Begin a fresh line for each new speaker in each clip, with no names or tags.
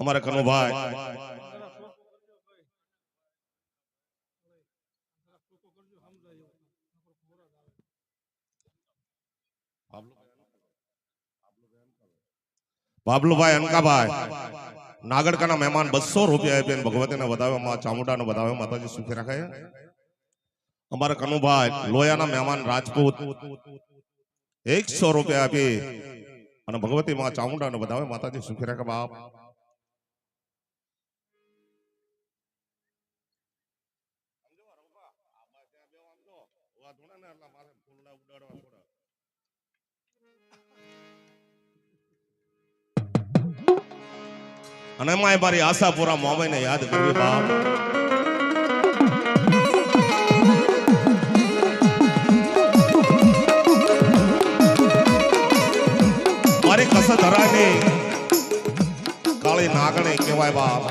અમારા કનુભાઈ બાબલુભાઈ અનકાભાઈ, નાગડકાના મહેમાન બસો રૂપિયા આપીને ભગવતીને વધાવ્યો, માં ચામુંડાને વધાવ્યો, માતાજી સુખી રાખે. અમારા કનુભાઈ લોયાના મહેમાન રાજપૂત, એકસો રૂપિયા આપી અને ભગવતી માં ચામુંડાને વધાવે માતાજી સુખી રાખે બાપ. અને એમાં મારી આશાપુરા મોબાઈને યાદ કરવી, બાપ. મારી કસ ધરાની કાળી નાગણી કહેવાય, બાપ.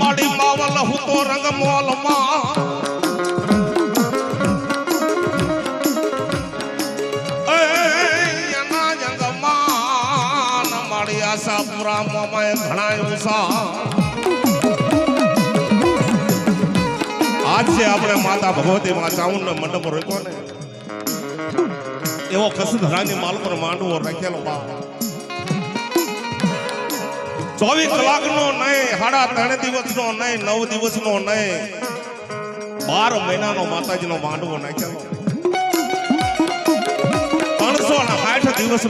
માડી માવલ હું તો રંગ મોલમાં આશાપુરા ભણાયો ઉષા આજ આપણે માતા ભગવતી માં ચાઉન નો મંડપ રોક્યો ને, એવો કસધરાની માલ પર માંડવો રાખેલો બા. ચોવીસ કલાક નો નહીં, સાડા ત્રણ દિવસ નો નહીં, નવ દિવસ નો નહીં, બાર મહિનાનો માતાજી નો માંડવો નાખ્યો. ત્રણસો સાઠ દિવસ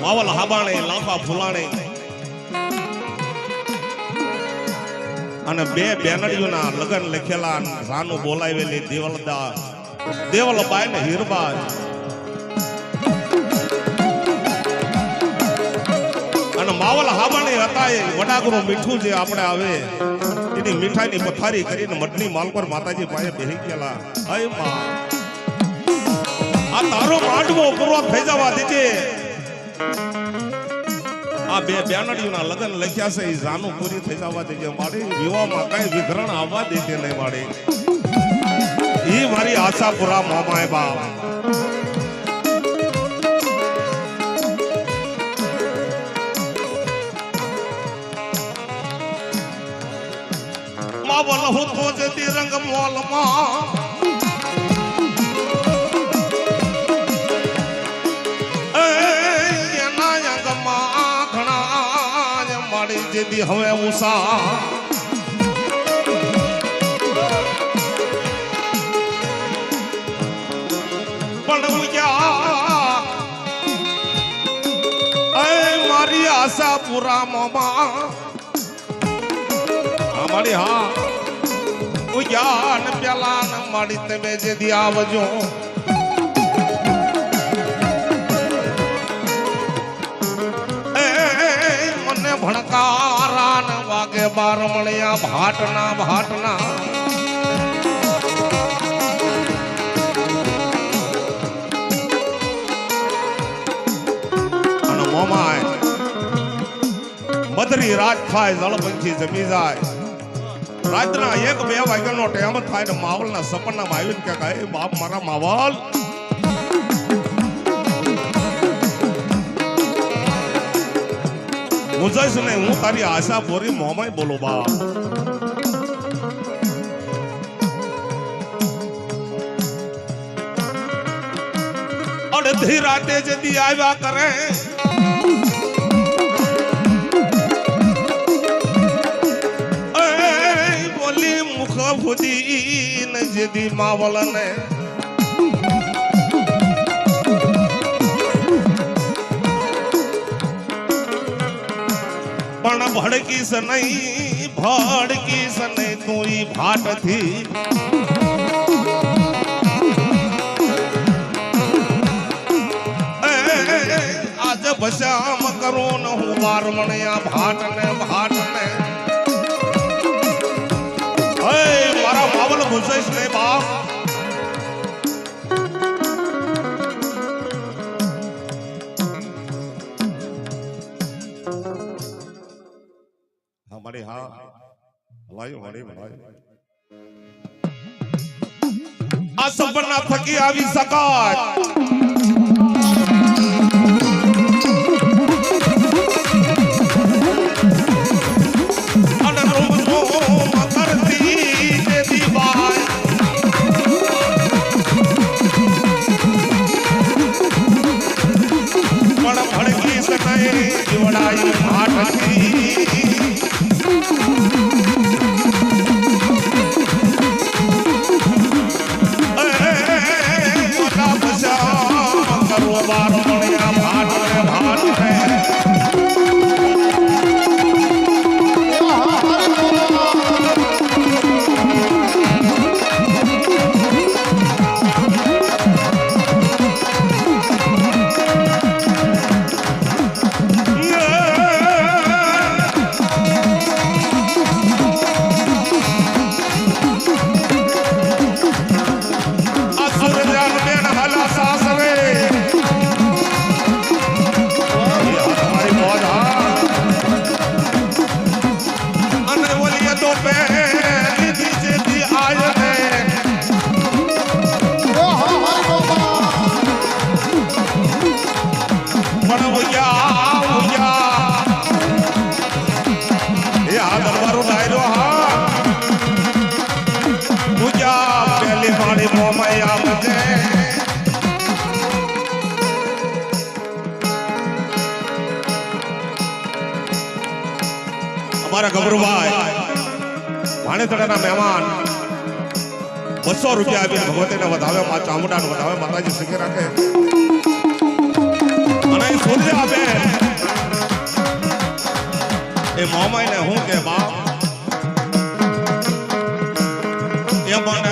માવલ હાબાણે લાફા ફૂલાણે અને બે બેનડીઓના લગ્ન લખેલા રાનુ બોલાવેલી દેવલદા દેવલબાઈ ને હીરબાઈ અને માવલ હાબાણી હતા એ વડાગરું મીઠું જે આપણે આવે એની મીઠાઈની પથારી કરીને મઢની પર માતાજી પાસે બેહી ગયેલા હયમાં આ તારો માંડવો પૂરો થઈ જવા દીજે આ બે બેનડીઓના લગ્ન લખ્યા છે, એ જાનું પૂરી થઈ જવા દેજે મારી વિવાહમાં કઈ વિઘરણ આવવા દેજે નહીં મારી એ મારી આશા પૂરા મામાએ બાપ. માવલ હું તો જતી રંગ મોલમાં મારી જેદી હવે ઉષા પણ એ મારી આશા પૂરા મોમાં અમારી હા ઉજા ને પેલા ને મારી તમે જેદી આવજો એ મને ભણકારા બાર મળ્યા, ભાટના ભાટના. મધરી રાત થાય જળપંખી જમી જાય. રાતના એક બે વાગ્યાનો ટાઈમ થાય ને માવલના સપનામાં આવીને કે બાપ મારા માવલ હું જઈશ ને હું તારી આશા પૂરી મોમાં બોલો, બા. અડધી રાતે જદી આવ્યા કરે બોલી મુખ ભૂદી જદી માવલ ને પણ ભડકીશ નહીં ભડકીશ નહીં તું ઈ ભાટથી આજ ભશ્યામ કરું ને હું વાર મણ્યા ભાટ ને ભાટ ને મારા માવલ ભૂસાઈશ નહીં બાપ ભણાયો હણી ભણાયો આ સંપર્ણ થકી આવી શકાય અમારા ગબરુભાઈ ભાણેતડાના મહેમાન, બસો રૂપિયા આપીને ભગવતીને વધાવે, માં ચામુંડાને વધાવે, માતાજી સુખી રાખે. અને સૂર્ય એ મોમાઈને હું કે, બાપ એ મને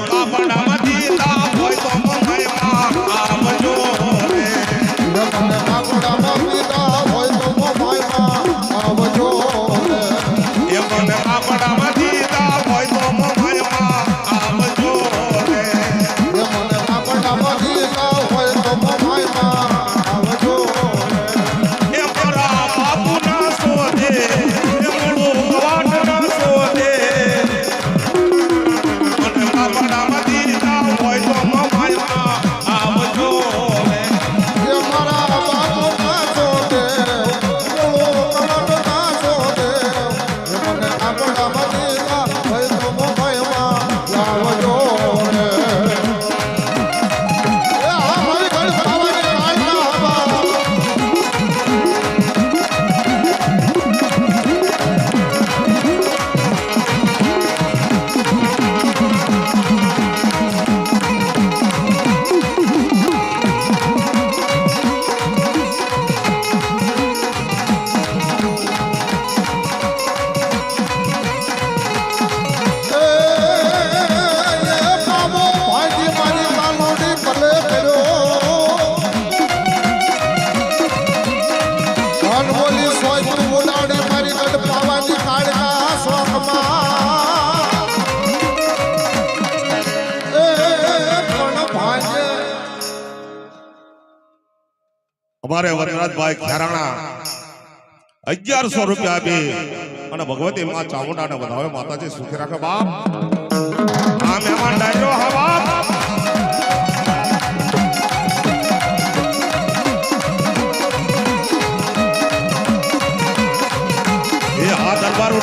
para
અમારે વરરાજભાઈ ખેરાણા અગિયારસો રૂપિયા આપી અને ભગવતી માં ચામુંડાને વધાવે માતાજી સુખી રાખે બાપ. આ મહેમાન એ આ દરબારું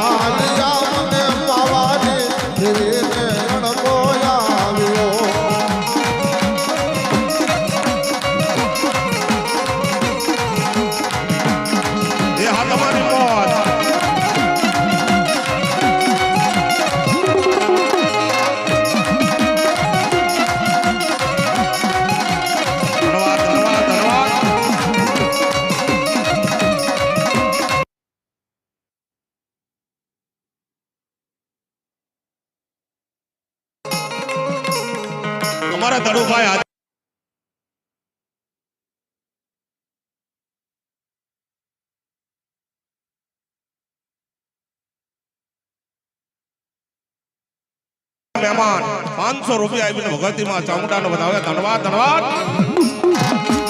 મહેમાન પાંચસો રૂપિયા આવીને ભગવતીમાં ચામુંડાનો બતાવે ધન્યવાદ ધન્યવાદ.